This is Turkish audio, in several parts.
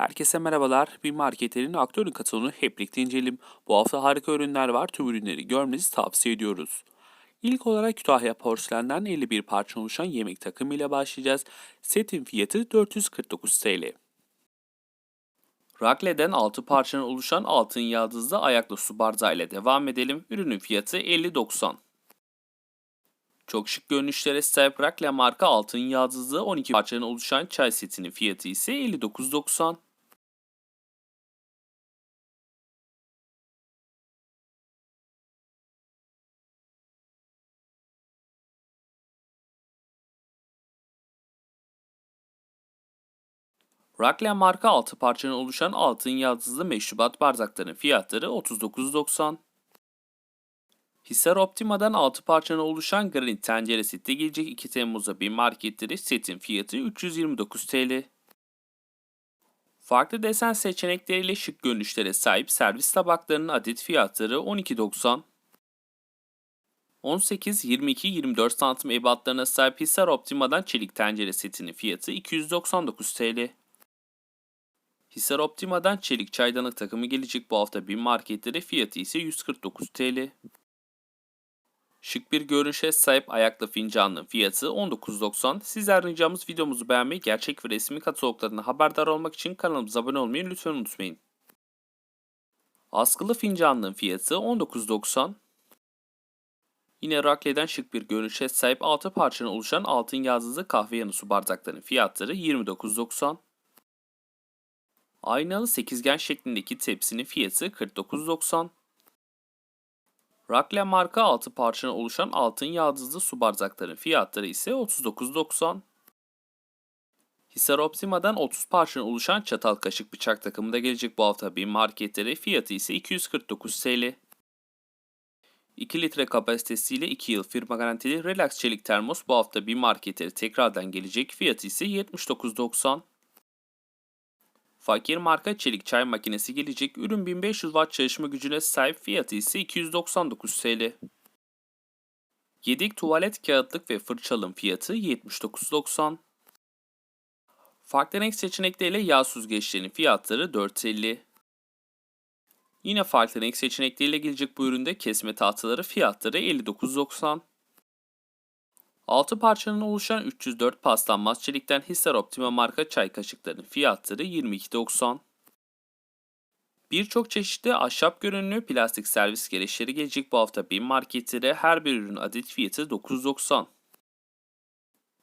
Herkese merhabalar. Bir marketlerin aktörün katılımını hep birlikte inceleyelim. Bu hafta harika ürünler var. Tüm ürünleri görmenizi tavsiye ediyoruz. İlk olarak Kütahya Porselen'den 51 parça oluşan yemek takımı ile başlayacağız. Setin fiyatı 449 TL. Rakle'den 6 parçadan oluşan altın yaldızlı ayaklı su bardağı ile devam edelim. Ürünün fiyatı 50.90. Çok şık görünüşlere sahip Rakle marka altın yaldızlı 12 parçadan oluşan çay setinin fiyatı ise 59.90. Raklen marka 6 parçadan oluşan altın yaldızlı meşrubat bardakların fiyatları 39.90. Hisar Optima'dan 6 parçadan oluşan granit tencere seti gelecek 2 Temmuz'da bir marketleri setin fiyatı 329 TL. Farklı desen seçenekleriyle şık görünüşlere sahip servis tabaklarının adet fiyatları 12.90. 18, 22, 24 santim ebatlarına sahip Hisar Optima'dan çelik tencere setinin fiyatı 299 TL. Hisar Optima'dan çelik çaydanlık takımı gelecek bu hafta bir marketlere fiyatı ise 149 TL. Şık bir görünüşe sahip ayaklı fincanlığın fiyatı 19.90. Sizler ricamız videomuzu beğenmeyi, gerçek ve resmi kataloglarına haberdar olmak için kanalımıza abone olmayı lütfen unutmayın. Askılı fincanlığın fiyatı 19.90. Yine Rakle'den şık bir görünüşe sahip 6 parçadan oluşan altın yazılı kahve yanı su bardaklarının fiyatları 29.90. Aynalı sekizgen şeklindeki tepsinin fiyatı 49.90. Rakle marka 6 parçadan oluşan altın yaldızlı su bardakların fiyatları ise 39.90. Hisar Optima'dan 30 parçadan oluşan çatal kaşık bıçak takımı da gelecek bu hafta bir marketlere fiyatı ise 249 TL. 2 litre kapasitesiyle 2 yıl firma garantili Relax çelik termos bu hafta bir marketlere tekrardan gelecek fiyatı ise 79.90. Fakir marka çelik çay makinesi gelecek. Ürün 1500 watt çalışma gücüne sahip fiyatı ise 299 TL. Yedek tuvalet kağıtlık ve fırçalım fiyatı 79.90. Farklı renk seçenekleriyle yağ süzgeçlerinin fiyatları 4.50. Yine farklı renk seçenekleriyle gelecek bu üründe kesme tahtaları fiyatları 59.90. 6 parçanın oluşan 304 paslanmaz çelikten Hisar Optima marka çay kaşıklarının fiyatları 22.90. Birçok çeşitli ahşap görünümlü plastik servis gereçleri gelecek bu hafta bin marketlere her bir ürün adet fiyatı 9.90.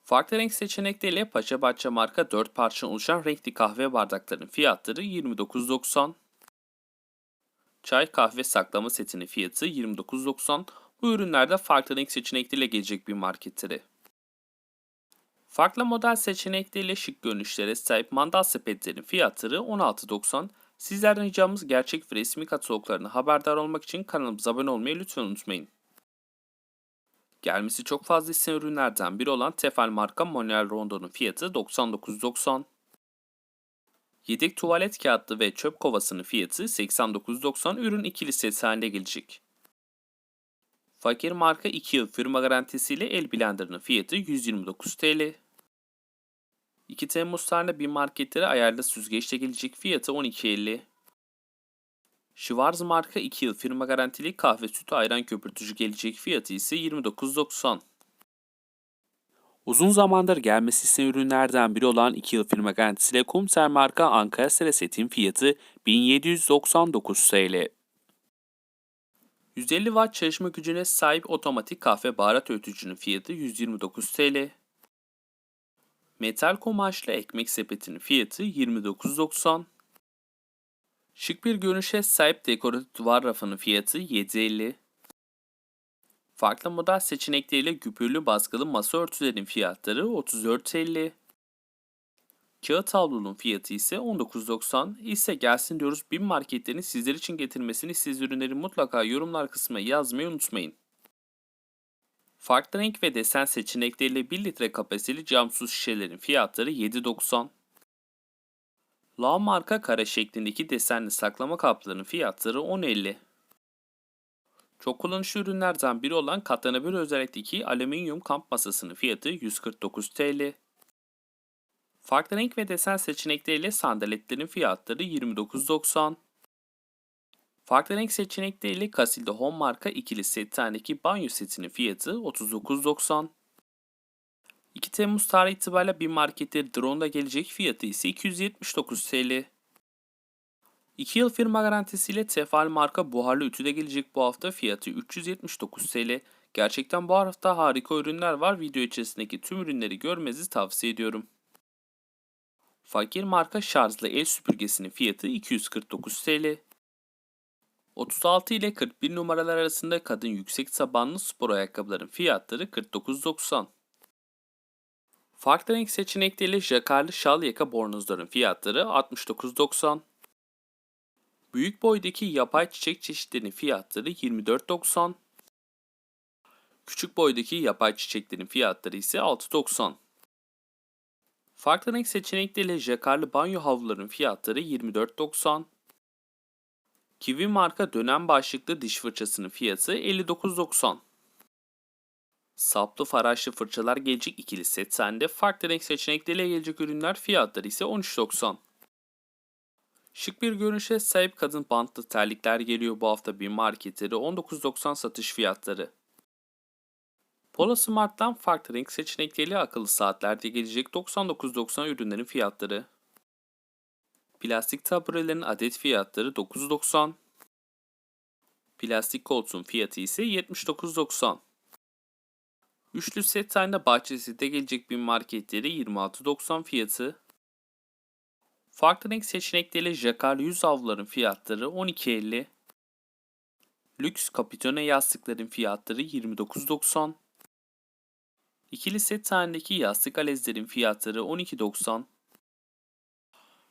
Farklı renk seçenekleriyle Paşa Bahçe marka 4 parça oluşan renkli kahve bardaklarının fiyatları 29.90. Çay kahve saklama setinin fiyatı 29.90. Bu ürünlerde farklı renk seçenekleriyle gelecek bir marketlere. Farklı model seçenekleriyle şık görünüşlere sahip mandal sepetlerin fiyatları 16.90. Sizlerden ricamız gerçek ve resmi kataloglarına haberdar olmak için kanalımıza abone olmayı lütfen unutmayın. Gelmesi çok fazla istenen ürünlerden biri olan Tefal marka Manuel Rondo'nun fiyatı 99.90. Yedek tuvalet kağıtlı ve çöp kovasının fiyatı 89.90 ürün ikili set halinde gelecek. Fakir marka 2 yıl firma garantisiyle el blenderının fiyatı 129 TL. 2 Temmuz tarihinde bir marketlere ayarlı süzgeçle gelecek fiyatı 12.50. Schwarz marka 2 yıl firma garantili kahve sütü ayran köpürtücü gelecek fiyatı ise 29.90. Uzun zamandır gelmesi istenen ürünlerden biri olan 2 yıl firma garantisiyle Kumser marka Ankara Sere setin fiyatı 1799 TL. 150 watt çalışma gücüne sahip otomatik kahve baharat öğütücünün fiyatı 129 TL. Metal kumaşlı ekmek sepetinin fiyatı 29.90. Şık bir görünüşe sahip dekoratif duvar rafının fiyatı 7.50. Farklı model seçenekleriyle güpürlü baskılı masa örtülerin fiyatları 34.50. Kağıt havlunun fiyatı ise 19.90 ise gelsin diyoruz bin marketlerin sizler için getirmesini siz ürünleri mutlaka yorumlar kısmına yazmayı unutmayın. Farklı renk ve desen seçenekleriyle 1 litre kapasiteli cam su şişelerin fiyatları 7.90. La marka kare şeklindeki desenli saklama kaplarının fiyatları 10.50. Çok kullanışlı ürünlerden biri olan katlanabilir özellikteki alüminyum kamp masasının fiyatı 149 TL. Farklı renk ve desen seçenekleriyle sandaletlerin fiyatları 29.90. Farklı renk seçenekleriyle Casilda Home marka ikili settendeki banyo setinin fiyatı 39.90. 2 Temmuz tarihi itibariyle bir markette drone'da gelecek fiyatı ise 279 TL. 2 yıl firma garantisiyle Tefal marka buharlı ütü de gelecek bu hafta fiyatı 379 TL. Gerçekten bu hafta harika ürünler var. Video içerisindeki tüm ürünleri görmenizi tavsiye ediyorum. Fakir marka şarjlı el süpürgesinin fiyatı 249 TL. 36 ile 41 numaralar arasında kadın yüksek tabanlı spor ayakkabıların fiyatları 49.90. Farklı renk seçenekleriyle jakarlı şal yaka bornozların fiyatları 69.90. Büyük boydaki yapay çiçek çeşitlerinin fiyatları 24.90. Küçük boydaki yapay çiçeklerin fiyatları ise 6.90. Farklı renk seçenekleriyle jakarlı banyo havluların fiyatları 24.90. Kiwi marka dönem başlıklı diş fırçasının fiyatı 59.90. Saplı faraşlı fırçalar gelecek ikili set sende farklı renk seçenekleriyle gelecek ürünler fiyatları ise 13.90. Şık bir görünüşe sahip kadın bantlı terlikler geliyor bu hafta bir marketleri 19.90 satış fiyatları. Polo Smart'tan farklı renk seçenekleriyle akıllı saatlerde gelecek 99.90 ürünlerin fiyatları. Plastik taburelerin adet fiyatları 9.90. Plastik koltuğun fiyatı ise 79.90. Üçlü set halinde bahçesinde gelecek bir marketleri 26.90 fiyatı. Farklı renk seçenekleriyle jakarlı yüz havluların fiyatları 12.50. Lüks kapitone yastıkların fiyatları 29.90. İkili set halindeki yastık alezlerin fiyatları 12.90.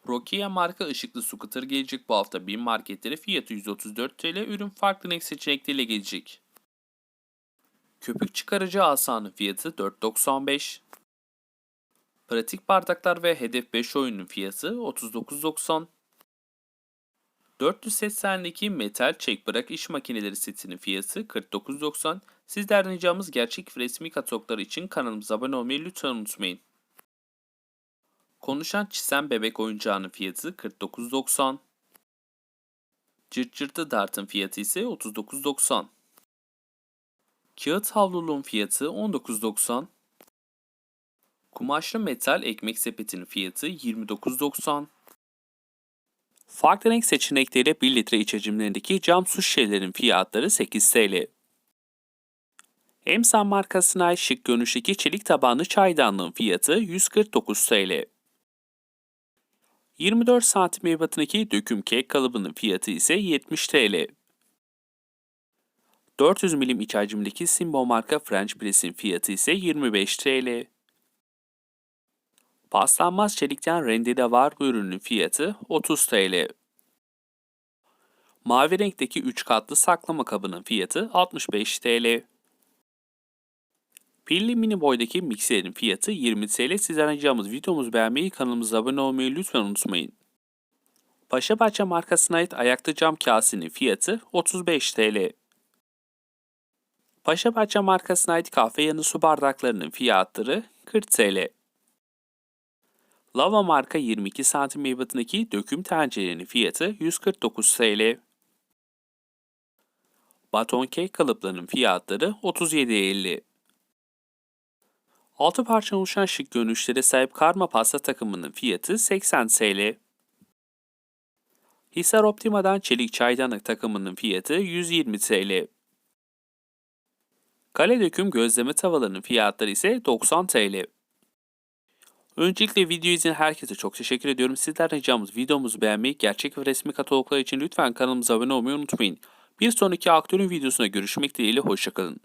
Rokia marka ışıklı scooter gelecek bu hafta bir marketleri fiyatı 134 TL ürün farklı renk seçenekleriyle gelecek. Köpük çıkarıcı asanın fiyatı 4.95. Pratik bardaklar ve Hedef 5 oyunun fiyatı 39.90. 400 set metal çek bırak iş makineleri setinin fiyatı 49.90. Sizlerden ricamız gerçek resmi katalogları için kanalımıza abone olmayı lütfen unutmayın. Konuşan çizen bebek oyuncağının fiyatı 49.90. Cırt cırtı dartın fiyatı ise 39.90. Kağıt havluluğun fiyatı 19.90. Kumaşlı metal ekmek sepetinin fiyatı 29.90. Farklı renk seçenekleriyle 1 litre iç hacimlerindeki cam su şişelerin fiyatları 8 TL. Emsan markasına ait şık görünüşteki çelik tabanlı çaydanlığın fiyatı 149 TL. 24 santim ebatındaki döküm kek kalıbının fiyatı ise 70 TL. 400 milim iç hacimdeki Simbo marka French Press'in fiyatı ise 25 TL. Paslanmaz çelikten rendede var bu ürünün fiyatı 30 TL. Mavi renkteki 3 katlı saklama kabının fiyatı 65 TL. Pilli mini boydaki mikserin fiyatı 20 TL. Sizden ricamız videomuzu beğenmeyi, kanalımıza abone olmayı lütfen unutmayın. Paşa Bahçe markasına ait ayaklı cam kasenin fiyatı 35 TL. Paşa Bahçe markasına ait kahve yanı su bardaklarının fiyatları 40 TL. Lava marka 22 santim ebatındaki döküm tencerenin fiyatı 149 TL. Baton kek kalıplarının fiyatları 37.50. 6 parça oluşan şık görünüşlere sahip karma pasta takımının fiyatı 80 TL. Hisar Optima'dan çelik çaydanlık takımının fiyatı 120 TL. Kale döküm gözleme tavalarının fiyatları ise 90 TL. Öncelikle video izleyen herkese çok teşekkür ediyorum. Sizlerden ricamız videomuzu beğenmeyi, gerçek ve resmi kataloglar için lütfen kanalımıza abone olmayı unutmayın. Bir sonraki aktörün videosuna görüşmek dileğiyle hoşçakalın.